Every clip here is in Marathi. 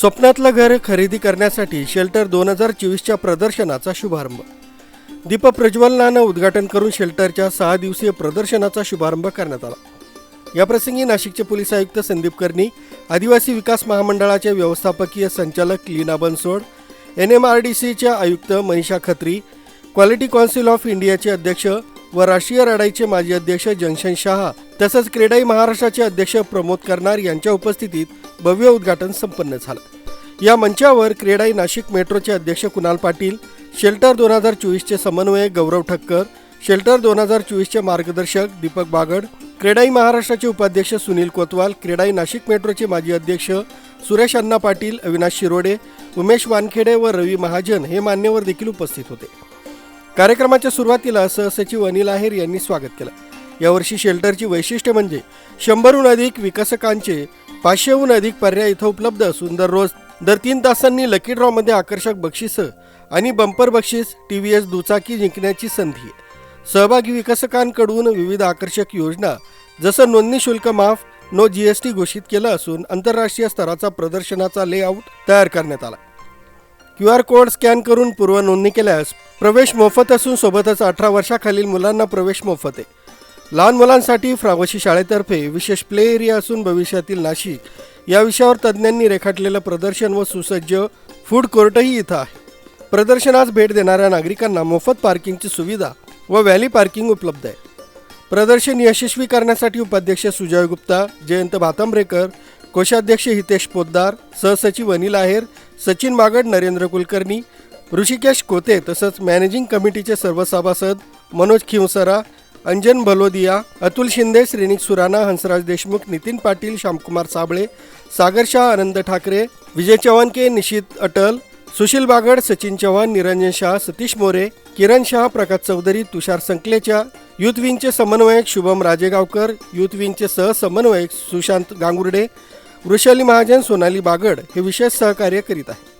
स्वप्नातलं घर खरेदी करण्यासाठी शेल्टर दोन हजार चोवीसच्या प्रदर्शनाचा शुभारंभ. दीपप्रज्वलनानं उद्घाटन करून शेल्टरच्या सहा दिवसीय प्रदर्शनाचा शुभारंभ करण्यात आला. याप्रसंगी नाशिकचे पोलीस आयुक्त संदीप कर्णी आदिवासी विकास महामंडळाचे व्यवस्थापकीय संचालक Leena Bansod N M R D सीच्या आयुक्त Manisha Khatri quality council of इंडियाचे अध्यक्ष व राष्ट्रीय लढाईचे माजी अध्यक्ष जंक्शन शहा तसंच क्रेडाई महाराष्ट्राचे अध्यक्ष प्रमोद कर्नार यांच्या उपस्थितीत भव्य उद्घाटन संपन्न झालं. या मंचावर क्रेडाई नाशिक मेट्रोचे अध्यक्ष कुणाल पाटील शेल्टर दोन हजार चोवीसचे समन्वयक गौरव ठक्कर शेल्टर दोन हजार चोवीसचे मार्गदर्शक दीपक बागड क्रेडाई महाराष्ट्राचे उपाध्यक्ष सुनील कोतवाल क्रेडाई नाशिक मेट्रोचे माजी अध्यक्ष सुरेश अण्णा पाटील अविनाश शिरोडे उमेश वानखेडे व रवी महाजन हे मान्यवर देखील उपस्थित होते. कार्यक्रमाच्या सुरुवातीला सहसचिव अनिल आहेर यांनी स्वागत केलं. यावर्षी शेल्टरची वैशिष्ट्य म्हणजे शंभरहून अधिक विकसकांचे पाचशेहून अधिक पर्याय इथं उपलब्ध असून दररोज दर तीन तासांनी लकी ड्रॉमध्ये आकर्षक बक्षिसं आणि बंपर बक्षीस टी व्ही एस दुचाकी जिंकण्याची संधी आहे. सहभागी विकसकांकडून विविध आकर्षक योजना जसं नोंदणी शुल्क माफ नो जी एस टी घोषित केलं असून आंतरराष्ट्रीय स्तराचा प्रदर्शनाचा लेआउट तयार करण्यात आला. क्यू आर कोड स्कॅन करून पूर्व नोंदणी केल्यास प्रवेश मोफत असून सोबतच अठरा वर्षाखालील मुलांना प्रवेश मोफत आहे. लहान मुलांसाठी फ्रावशी शाळेतर्फे विशेष प्ले एरिया असून भविष्यातील नाशिक या विषयावर तज्ज्ञांनी रेखाटलेलं प्रदर्शन व सुसज्ज फूड कोर्टही इथं आहे. प्रदर्शनास भेट देणाऱ्या नागरिकांना मोफत पार्किंगची सुविधा व व्हॅली पार्किंग उपलब्ध आहे. प्रदर्शन यशस्वी करण्यासाठी उपाध्यक्ष सुजय गुप्ता जयंत भातांब्रेकर कोषाध्यक्ष हितेश पोद्दार सहसचिव अनिल आहेर सचिन बागड नरेंद्र कुलकर्णी ऋषिकेश कोते तसंच मॅनेजिंग कमिटीचे सर्व सभासद मनोज खिवसरा अंजन भलोदिया अतुल शिंदे श्रेणिक सुराणा हंसराज देशमुख नितीन पाटील श्यामकुमार साबळे सागर शाह आनंद ठाकरे विजय चव्हाणके निशित अटल सुशील बागड सचिन चव्हाण निरंजन शाह सतीश मोरे किरण शाह प्रकाश चौधरी तुषार संकलेच्या युथ विंगचे समन्वयक शुभम राजेगावकर युथ विंगचे सहसमन्वयक सुशांत गांगुर्डे वृषाली महाजन सोनाली बागड हे विशेष सहकार्य करीत आहेत.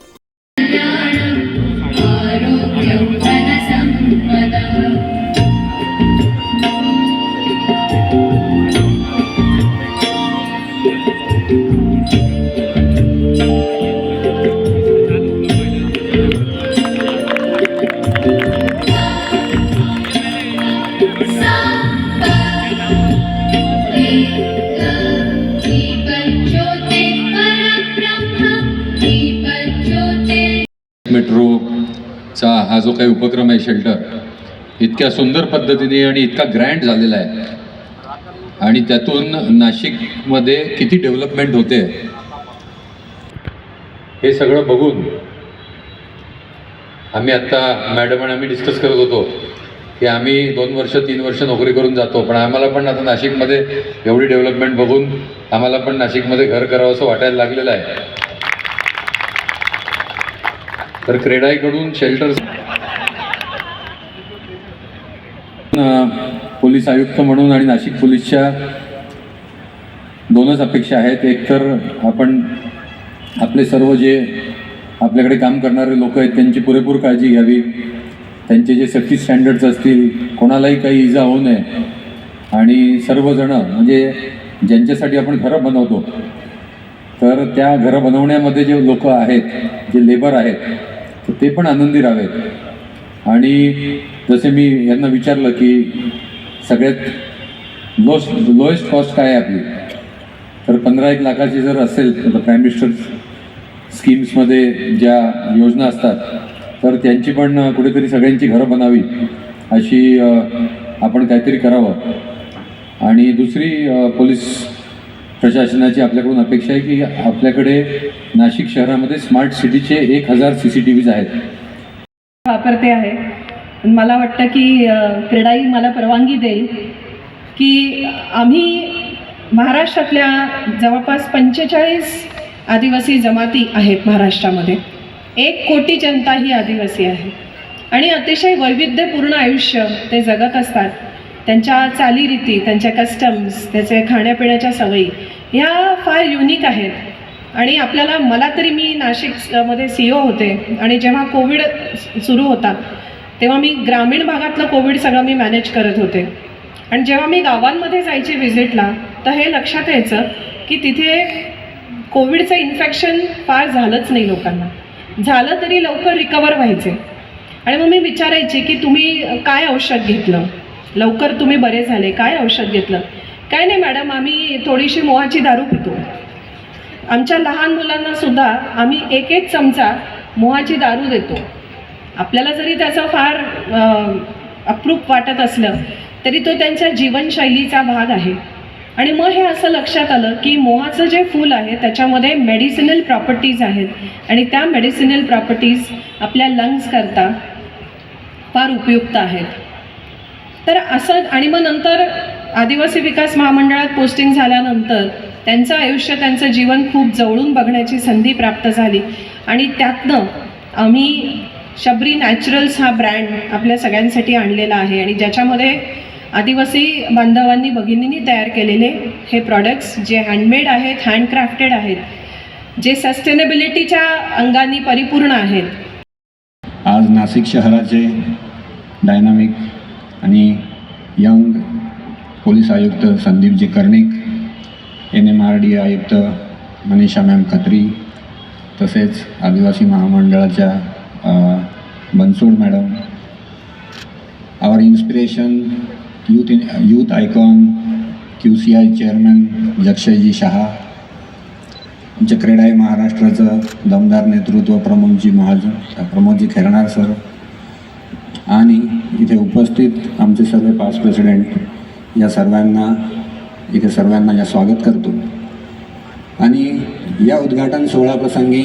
हा जो काही उपक्रम आहे शेल्टर इतक्या सुंदर पद्धतीने आणि इतका ग्रँड झालेला आहे. आणि त्यातून नाशिकमध्ये किती डेव्हलपमेंट होते हे सगळं बघून आम्ही आत्ता मॅडम आणि आम्ही डिस्कस करत होतो की आम्ही दोन वर्ष तीन वर्ष नोकरी करून जातो पण आम्हाला पण आता नाशिकमध्ये एवढी डेव्हलपमेंट बघून आम्हाला पण नाशिकमध्ये घर करावं असं वाटायला लागलेलं आहे. तर क्रेडाईकडून शेल्टर पोलीस आयुक्त म्हणून आणि नाशिक पोलीसच्या दोनच अपेक्षा आहेत. एक तर आपण आपले सर्व जे आपल्याकडे काम करणारे लोक आहेत त्यांची पुरेपूर काळजी घ्यावी. त्यांचे जे सेफ्टी स्टँडर्ड्स असतील कोणालाही काही इजा होऊ नये. आणि सर्वजणं म्हणजे ज्यांच्यासाठी आपण घरं बनवतो तर त्या घरं बनवण्यामध्ये जे लोक आहेत जे लेबर आहेत तर ते पण आनंदी राहावेत. आणि जसे मी यांना विचारलं की सगळ्यात लोस्ट लोएस्ट कॉस्ट काय आहे आपली? तर पंधरा एक लाखाची जर असेल तर प्राईम मिनिस्टर स्कीम्समध्ये ज्या योजना असतात तर त्यांची पण कुठेतरी सगळ्यांची घरं बनावी अशी आपण काहीतरी करावं. आणि दुसरी पोलीस प्रशासनाची आपल्याकडून अपेक्षा आहे की आपल्याकडे नाशिक शहरामध्ये स्मार्ट सिटीचे एक हजार सी सी टी व्हीज आहेत. वापरते आहे. मला वाटतं की क्रीडाई मला परवानगी देईल की आम्ही महाराष्ट्रातल्या जवळपास पंचेचाळीस आदिवासी जमाती आहेत महाराष्ट्रामध्ये. एक कोटी जनता ही आदिवासी आहे. आणि अतिशय वैविध्यपूर्ण आयुष्य ते जगत असतात. त्यांच्या चालीरीती त्यांच्या कस्टम्स त्याचे खाण्यापिण्याच्या सवयी ह्या फार युनिक आहेत. आणि आपल्याला मला तरी मी नाशिकमध्ये सी ओ होते आणि जेव्हा कोविड सुरू होता तेव्हा मी ग्रामीण भागातलं कोविड सगळं मी मॅनेज करत होते. आणि जेव्हा मी गावांमध्ये जायचे व्हिजिटला तर हे लक्षात यायचं की तिथे कोविडचं इन्फेक्शन फार झालंच नाही लोकांना. झालं तरी लवकर रिकवर व्हायचे. आणि मग मी विचारायची की तुम्ही काय औषध घेतलं? लवकर तुम्ही बरे झाले काय औषध घेतलं? काय नाही मॅडम आम्ही थोडीशी मोहाची दारू पितो. आमच्या लहान मुलांना सुद्धा आम्ही एक एक चमचा मोहाची दारू देतो. आपल्याला जरी त्याचं फार अप्रूप वाटत असलं तरी तो त्यांच्या जीवनशैलीचा भाग आहे. आणि मग हे असं लक्षात आलं की मोहाचं जे फूल आहे त्याच्यामध्ये मेडिसिनल प्रॉपर्टीज आहेत. आणि त्या मेडिसिनल प्रॉपर्टीज आपल्या लंग्सकरता फार उपयुक्त आहेत. तर असं आणि मग नंतर आदिवासी विकास महामंडळात पोस्टिंग झाल्यानंतर त्यांचं आयुष्य त्यांचं जीवन खूप जवळून बघण्याची संधी प्राप्त झाली. आणि त्यातनं आम्ही शबरी नॅचरल्स हा ब्रँड आपल्या सगळ्यांसाठी आणलेला आहे. आणि ज्याच्यामध्ये आदिवासी बांधवांनी भगिनींनी तयार केलेले हे प्रॉडक्ट्स जे हँडमेड आहेत हँडक्राफ्टेड आहेत जे सस्टेनेबिलिटीच्या अंगाने परिपूर्ण आहेत. आज नाशिक शहराचे डायनामिक आणि यंग पोलीस आयुक्त Sandeepji Karnik N M R D आयुक्त मनीषा मॅम खत्री तसेच आदिवासी महामंडळाच्या Bansod madam our inspiration youth in youth icon Q C I chairman जक्षयजी Shah आमच्या क्रीडाई महाराष्ट्राचं दमदार नेतृत्व प्रमोदजी महाजन प्रमोदजी खेरणार सर आणि इथे उपस्थित आमचे सर्व पास प्रेसिडेंट या सर्वांना इथे सर्वांना या स्वागत करतो. आणि या उद्घाटन सोहळाप्रसंगी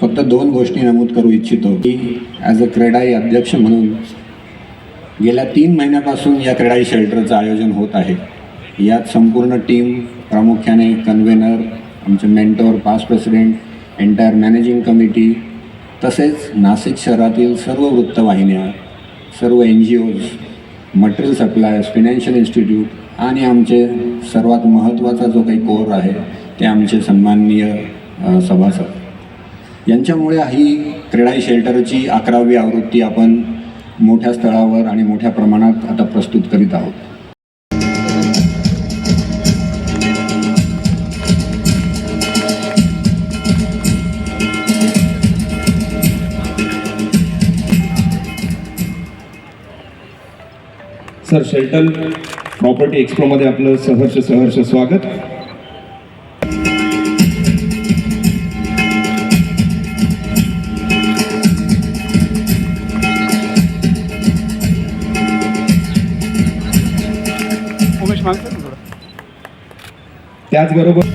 फक्त दोन गोष्टी नमूद करू इच्छितो. की ॲज अ क्रीडाई अध्यक्ष म्हणून गेल्या तीन महिन्यापासून या क्रीडाई शेल्टरचं आयोजन होत आहे. यात संपूर्ण टीम प्रामुख्याने कन्व्हेनर आमचे mentor past president entire managing committee तसेच नाशिक शहरातील सर्व वृत्तवाहिन्या सर्व N G Os material suppliers financial institute आणि आमचे सर्वात महत्त्वाचा जो काही कोर आहे ते आमचे सन्माननीय सभासद. यांच्यामुळे ही क्रीडाई शेल्टरची अकरावी आवृत्ती आपण मोठ्या स्थळावर आणि मोठ्या प्रमाणात आता प्रस्तुत करीत आहोत. सर शेल्टन प्रॉपर्टी एक्सप्रोमध्ये आपलं सहर्ष सहर्ष स्वागत. त्याचबरोबर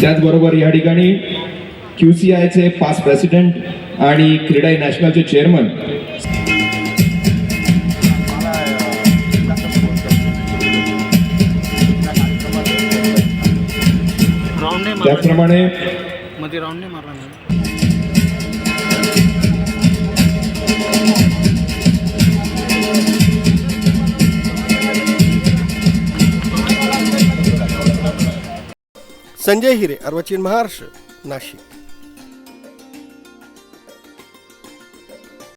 त्याचबरोबर या ठिकाणी क्यू सी आयचे पास प्रेसिडेंट आणि क्रीडा नॅशनलचे चेअरमन त्याचप्रमाणे संजय हिरे अर्वचीन महाराष्ट्र नाशिक.